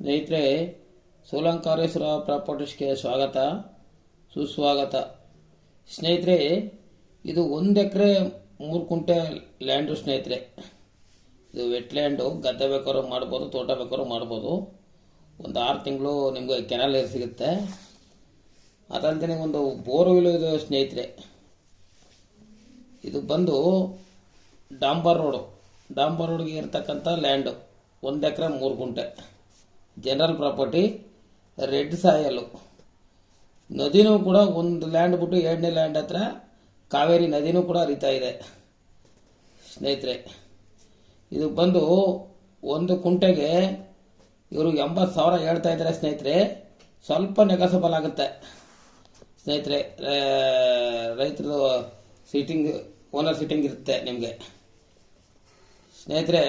ಸ್ನೇಹಿತರೆ, ಸೋಲಂಕಾರೇಶ್ವರ ಪ್ರಾಪರ್ಟೀಸ್ಗೆ ಸ್ವಾಗತ, ಸುಸ್ವಾಗತ. ಸ್ನೇಹಿತರೆ, ಇದು ಒಂದು ಎಕರೆ ಮೂರು ಕುಂಟೆ ಲ್ಯಾಂಡು ಸ್ನೇಹಿತರೆ. ಇದು ವೆಟ್ಲ್ಯಾಂಡು, ಗದ್ದೆ ಬೇಕಾದ್ರೂ ಮಾಡ್ಬೋದು, ತೋಟ ಬೇಕಾದ್ರೂ ಮಾಡ್ಬೋದು. ಒಂದು ಆರು ತಿಂಗಳು ನಿಮಗೆ ಕೆನಲ್ ನೀರು ಸಿಗುತ್ತೆ. ಅದಲ್ಲದೆ ಒಂದು ಬೋರ್ವೆಲ್ ಇದೆ ಸ್ನೇಹಿತರೆ. ಇದು ಬಂದು ಡಾಂಬರ್ ರೋಡು. ಡಾಂಬರ್ ರೋಡ್ಗೆ ಇರ್ತಕ್ಕಂಥ ಲ್ಯಾಂಡು, ಒಂದು ಎಕರೆ ಮೂರು ಗುಂಟೆ ಜನರಲ್ ಪ್ರಾಪರ್ಟಿ, ರೆಡ್ ಸಾಯಲು. ನದಿನೂ ಕೂಡ ಒಂದು ಲ್ಯಾಂಡ್ ಬಿಟ್ಟು ಎರಡನೇ ಲ್ಯಾಂಡ್ ಹತ್ರ ಕಾವೇರಿ ನದಿನೂ ಕೂಡ ಹರಿತಾ ಇದೆ, ಸ್ನೇಹಿತರೆ. ಇದು ಬಂದು ಒಂದು ಕುಂಟೆಗೆ ಇವರು ಎಂಬತ್ತು ಸಾವಿರ ಹೇಳ್ತಾ ಇದ್ದಾರೆ, ಸ್ನೇಹಿತರೆ. ಸ್ವಲ್ಪ ನೆಗಸಬಲ್ ಆಗುತ್ತೆ, ಸ್ನೇಹಿತರೆ. ರೈತರದು ಸೀಟಿಂಗ್ ಓನರ್ ಸೀಟಿಂಗ್ ಇರುತ್ತೆ ನಿಮಗೆ. ಸ್ನೇಹಿತರೆ,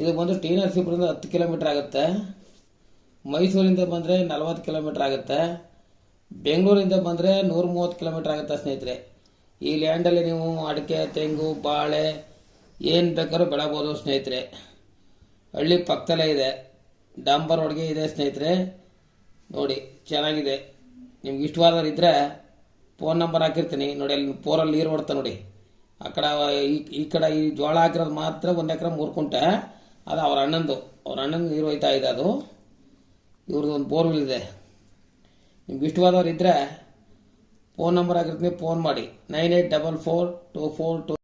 ಇದು ಬಂದು ಟಿ ನರಸೀಪುರದಿಂದ ಹತ್ತು ಕಿಲೋಮೀಟ್ರ್ ಆಗುತ್ತೆ. ಮೈಸೂರಿಂದ ಬಂದರೆ ನಲವತ್ತು ಕಿಲೋಮೀಟ್ರ್ ಆಗುತ್ತೆ. ಬೆಂಗಳೂರಿಂದ ಬಂದರೆ ನೂರ ಮೂವತ್ತು ಕಿಲೋಮೀಟ್ರ್ ಆಗುತ್ತೆ ಸ್ನೇಹಿತರೆ. ಈ ಲ್ಯಾಂಡಲ್ಲಿ ನೀವು ಅಡಿಕೆ, ತೆಂಗು, ಬಾಳೆ ಏನು ಬೇಕಾದ್ರೂ ಬೆಳಬೋದು ಸ್ನೇಹಿತರೆ. ಹಳ್ಳಿ ಪಕ್ಕದಲ್ಲೇ ಇದೆ. ಡಾಂಬರ್ ಒಳಗೆ ಇದೆ ಸ್ನೇಹಿತರೆ. ನೋಡಿ, ಚೆನ್ನಾಗಿದೆ. ನಿಮ್ಗೆ ಇಷ್ಟವಾದವ್ರು ಇದ್ದರೆ ಫೋನ್ ನಂಬರ್ ಹಾಕಿರ್ತೀನಿ. ನೋಡಿ, ಅಲ್ಲಿ ಪೋರಲ್ಲಿ ನೀರು ಹೊಡ್ತಾ ನೋಡಿ. ಆ ಕಡೆ, ಈ ಕಡೆ ಈ ಜೋಳ ಹಾಕಿರೋದು ಮಾತ್ರ ಒಂದು ಎಕರೆ ಮೂರು ಅದು ಅವ್ರ ಅಣ್ಣಂದು. ಅವ್ರ ಅಣ್ಣಂದು ನೀರು ಹೋಯ್ತಾ ಇದೆ ಅದು. ಇವ್ರದ್ದು ಒಂದು ಬೋರ್ವೆಲ್ ಇದೆ ನಿಮ್ಗೆ ಇಷ್ಟವಾದವ್ರು ಇದ್ದರೆ ಫೋನ್ ನಂಬರ್ ಆಗಿರ್ತೀನಿ ಫೋನ್ ಮಾಡಿ. Nine eight double four two four two